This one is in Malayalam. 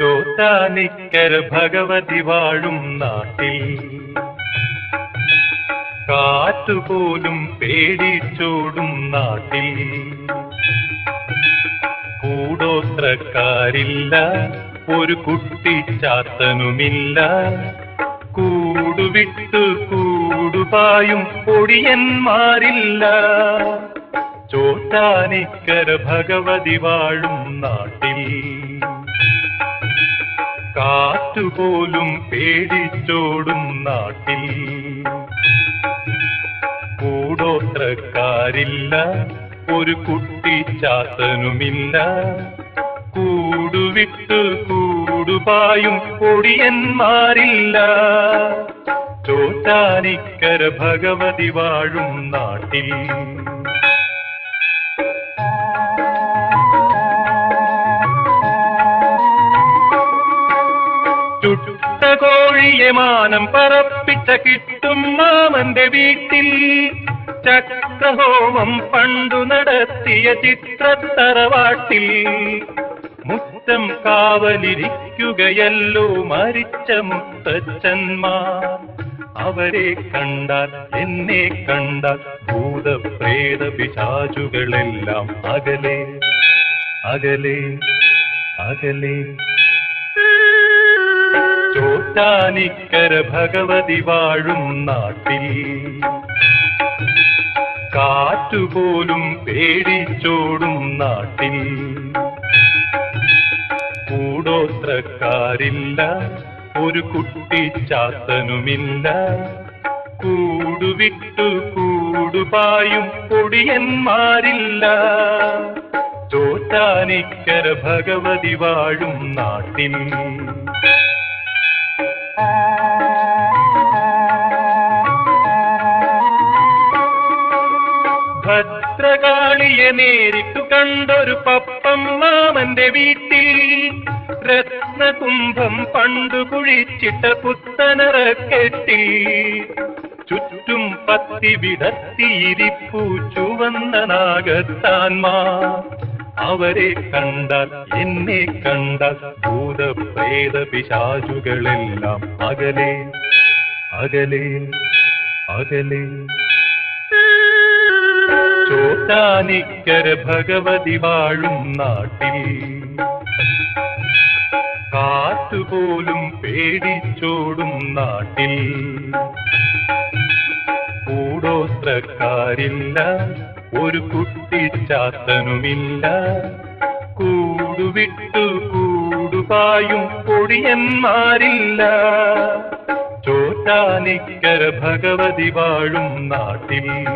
ചോറ്റാനിക്കര ഭഗവതി വാഴും നാട്ടിൽ. കാറ്റുപോലും പേടിച്ചോടും നാട്ടിൽ. കൂടോത്രക്കാരില്ല ഒരു കുട്ടി ചാത്തനുമില്ല. കൂടുവിട്ടു കൂടുപായും പൊടിയന്മാരില്ല. ചോറ്റാനിക്കര ഭഗവതി വാഴും നാട്ടിൽ. കാറ്റുപോലും പേടിച്ചോടും നാട്ടിൽ. കൂടോത്രക്കാരില്ല ഒരു കുട്ടി ചാത്തനുമില്ല. കൂടുവിട്ട് കൂടുപായും പൊടിയന്മാരില്ല. ചോറ്റാനിക്കര ഭഗവതി വാഴും നാട്ടിൽ. കോഴിയെ മാനം പറപ്പിച്ച കിട്ടും മാമന്റെ വീട്ടിൽ. ചക്രഹോമം പണ്ടു നടത്തിയ ചിത്രത്തറവാട്ടിൽ. മുറ്റം കാവലിരിക്കുകയല്ലോ മരിച്ച മുത്തച്ഛന്മാർ. അവരെ കണ്ടാൽ എന്നെ കണ്ടാൽ ഭൂതപ്രേത പിശാചുകളെല്ലാം അകലെ. അകലെ അകലെ. ചോറ്റാനിക്കര ഭഗവതി വാഴും നാട്ടിൽ. കാറ്റുപോലും പേടിച്ചോടും നാട്ടിൽ. കൂടോത്രക്കാരില്ല ഒരു കുട്ടി ചാത്തനുമില്ല. കൂടുവിട്ടു കൂടുപായും പൊടിയന്മാരില്ല. ചോറ്റാനിക്കര ഭഗവതി വാഴും നാട്ടിൽ. ഭദ്രകാളിയെ നേരിട്ടു കണ്ടൊരു പപ്പം മാമന്റെ വീട്ടിൽ. രത്നകുംഭം പണ്ടു കുഴിച്ചിട്ട പുത്തനറക്കെട്ടിൽ ചുറ്റും പത്തി വിടത്തിയിരിപ്പു ചുവന്ന നാഗത്താൻമാർ അവരെ കണ്ടാൽ എന്നെ കണ്ടാൽ ഭൂതപ്രേത പിശാചുകളെല്ലാം അകലേ. അകലേ. അകലെ. ചോറ്റാനിക്കര ഭഗവതി വാഴും നാട്ടിൽ. കാറ്റുപോലും പേടിച്ചോടും നാട്ടിൽ. കൂടോത്രക്കാരില്ല ഒരു കുട്ടിച്ചാത്തനുമില്ല കൂടുവിട്ടു കൂടുപായും പൊടിയന്മാരില്ല. ചോറ്റാനിക്കര ഭഗവതി വാഴും നാട്ടിൽ.